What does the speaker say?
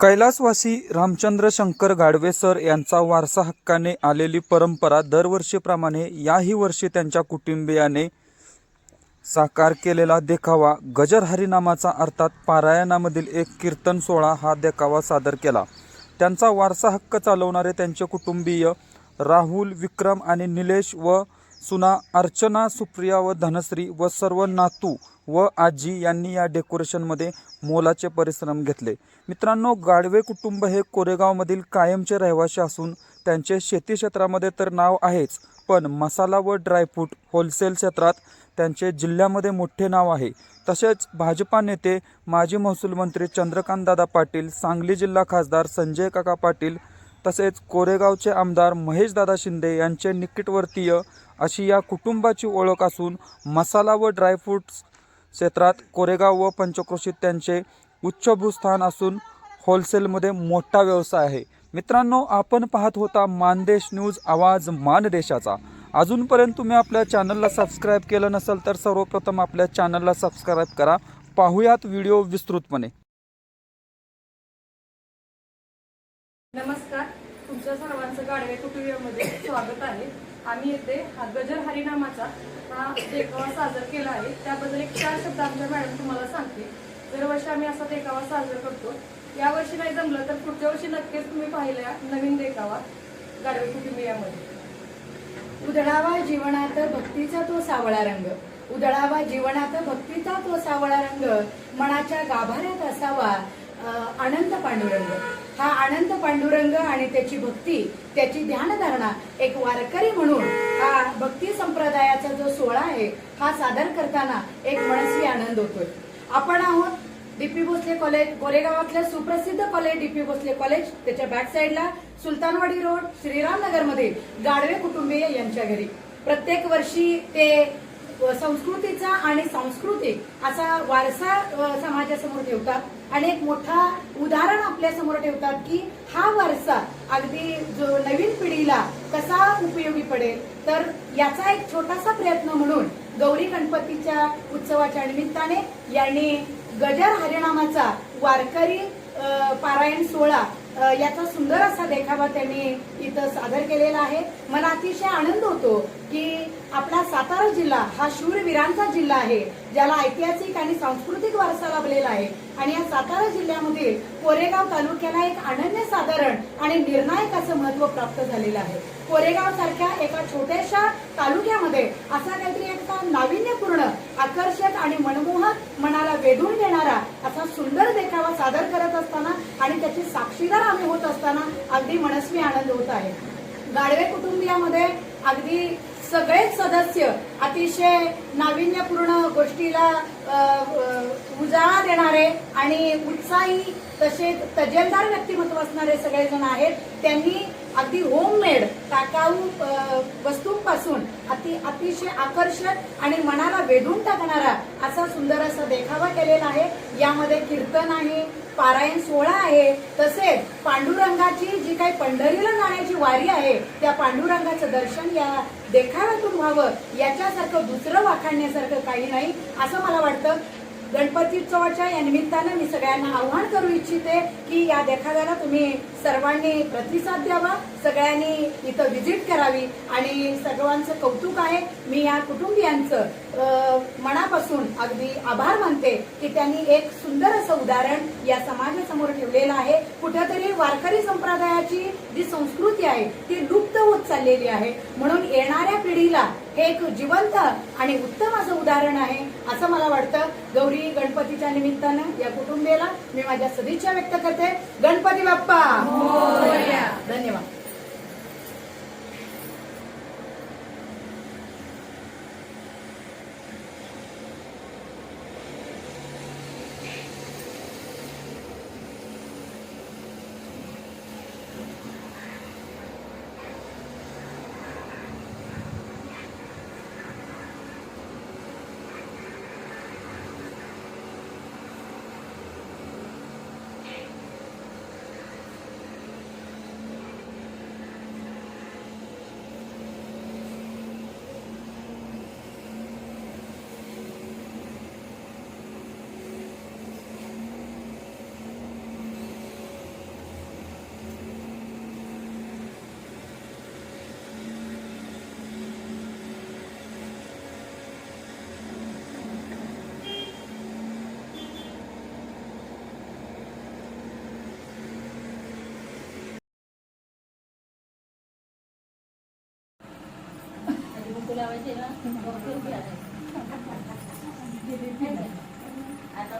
कैलासवासी रामचंद्र शंकर गाडवे सर यांचा वारसा हक्काने आलेली परंपरा दरवर्षीप्रमाणे याही वर्षी त्यांच्या कुटुंबियाने साकार केलेला देखावा गजर हरिनामाचा अर्थात पारायणामधील एक कीर्तन सोहळा हा देखावा सादर केला. त्यांचा वारसा हक्क चालवणारे त्यांचे कुटुंबीय राहुल विक्रम आणि निलेश व सुना अर्चना सुप्रिया व धनश्री व सर्व नातू व आजी यांनी या डेकोरेशनमध्ये मोलाचे परिश्रम घेतले. मित्रांनो गाडवे कुटुंब हे कोरेगावमधील कायमचे रहिवासी असून त्यांचे शेती क्षेत्रामध्ये तर नाव आहेच पण मसाला व ड्रायफ्रूट होलसेल क्षेत्रात त्यांचे जिल्ह्यामध्ये मोठे नाव आहे. तसेच भाजपा नेते माजी महसूल मंत्री चंद्रकांतदादा पाटील सांगली जिल्हा खासदार संजय काका पाटील तसेच कोरेगावचे आमदार महेशदादा शिंदे यांचे निकटवर्तीय अशी या कुटुंबाची ओळख असून मसाला व ड्रायफ्रूट्स क्षेत्रात कोरेगाव व पंचक्रोशीत त्यांचे उच्चभूस्थान असून होलसेलमध्ये मोठा व्यवसाय आहे. मित्रांनो आपण पाहत होता मानदेश न्यूज आवाज मानदेशाचा. अजूनपर्यंत तुम्ही आपल्या चॅनलला सबस्क्राईब केलं नसेल तर सर्वप्रथम आपल्या चॅनलला सबस्क्राईब करा. पाहूयात व्हिडिओ विस्तृतपणे. गाडवे कुटुंबियामध्ये स्वागत आहे. आम्ही येथे हा गजर हरिनामाचा हा देखावा साजर केला आहे. त्याबद्दल एक चार शब्द आमच्या मॅडम तुम्हाला सांगते दरवर्षी आम्ही असा देखावा साजरा करतो. यावर्षी नाही जमलं तर पुढच्या वर्षी नक्कीच तुम्ही पाहिल्या नवीन देखावा गाडवे कुटुंबियामध्ये. उधळावा जीवनात भक्तीचा तो सावळा रंग. उधळावा जीवनात भक्तीचा तो सावळा रंग. मनाच्या गाभाऱ्यात असावा. अनंत पांडुरंग. हा अनंत पांडुरंग आणि त्याची भक्ती त्याची ध्यानधारणा एक वारकरी म्हणून हा भक्ती संप्रदायाचा जो सोहळा आहे हा सादर करताना एक मनस्वी आनंद होतोय. आपण आहोत डीपी भोसले कॉलेज गोरेगावातलं सुप्रसिद्ध कॉलेज डीपी भोसले कॉलेज त्याच्या बॅक साईडला सुलतानवाडी रोड श्रीरामनगरमध्ये गाडवे कुटुंबीय यांच्या घरी. प्रत्येक वर्षी ते संस्कृतीचा आणि सांस्कृतिक असा वारसा समाजासमोर ठेवतात. आणि एक मोठा उदाहरण आपल्यासमोर ठेवतात की हा वारसा अगदी जो नवीन पिढीला कसा उपयोगी पडेल? तर याचा एक छोटासा प्रयत्न म्हणून गौरी गणपतीच्या उत्सवाच्या निमित्ताने यांनी गजर हरिनामाचा वारकरी पारायण सोहळा याचा सुंदर असा देखावा त्यांनी इथं सादर केलेला आहे. मला अतिशय आनंद होतो की आपला सातारा जिल्हा हा शूरवीरांचा जिल्हा आहे ज्याला ऐतिहासिक आणि सांस्कृतिक वारसा लाभलेला आहे. आणि या सातारा जिल्ह्यामधील कोरेगाव तालुक्याला एक अनन्य साधारण आणि निर्णायक असं महत्त्व प्राप्त झालेलं आहे. कोरेगाव सारख्या एका छोट्याशा तालुक्यामध्ये असा काहीतरी एक नाविन्यपूर्ण आकर्षक आणि मनमोहक वेधून घेणारा असा सुंदर देखावा सादर करत असताना आणि त्याची साक्षीदार आम्ही होत असताना अगदी मनस्वी आनंद होत आहे. गाडवे कुटुंबियामध्ये अगदी सगळेच सदस्य अतिशय नाविन्यपूर्ण गोष्टीला उजाळा देणारे आणि उत्साही तसेच तजेलदार व्यक्तिमत्व असणारे सगळेजण आहेत. त्यांनी अगदी होममेड टाकाऊ वस्तूंपासून अति अतिशय आकर्षक आणि मनाला वेधून टाकणारा असा सुंदर असा देखावा केलेला आहे. यामध्ये कीर्तन आहे पारायण सोहळा आहे. तसेच पांडुरंगाची जी काही पंढरीला जाण्याची वारी आहे त्या पांडुरंगाचं दर्शन या देखाव्यातून व्हावं याच्यासारखं दुसरं वाखाणण्यासारखं काही नाही असं मला वाटतं. गणपतीोत्सवाच्या या निमित्तानं मी सगळ्यांना आव्हान करू इच्छिते की या देखाव्याला तुम्ही सर्वांनी प्रतिसाद द्यावा सगळ्यांनी इथं व्हिजिट करावी आणि सर्वांचं कौतुक आहे. मी या कुटुंबियांचं मनापासून अगदी आभार मानते की त्यांनी एक सुंदर असं उदाहरण या समाजासमोर ठेवलेलं आहे. कुठेतरी वारकरी संप्रदायाची जी संस्कृती आहे ती लुप्त होत चाललेली आहे. म्हणून येणाऱ्या पिढीला हे एक जिवंत आणि उत्तम असं उदाहरण आहे असं मला वाटतं. गौरी गणपतीच्या निमित्तानं या कुटुंबियाला मी माझ्या सदिच्छा व्यक्त करते. गणपती बाप्पा! Oh, 等你们。धन्यवाद लावायचे ना डॉक्टर बी आता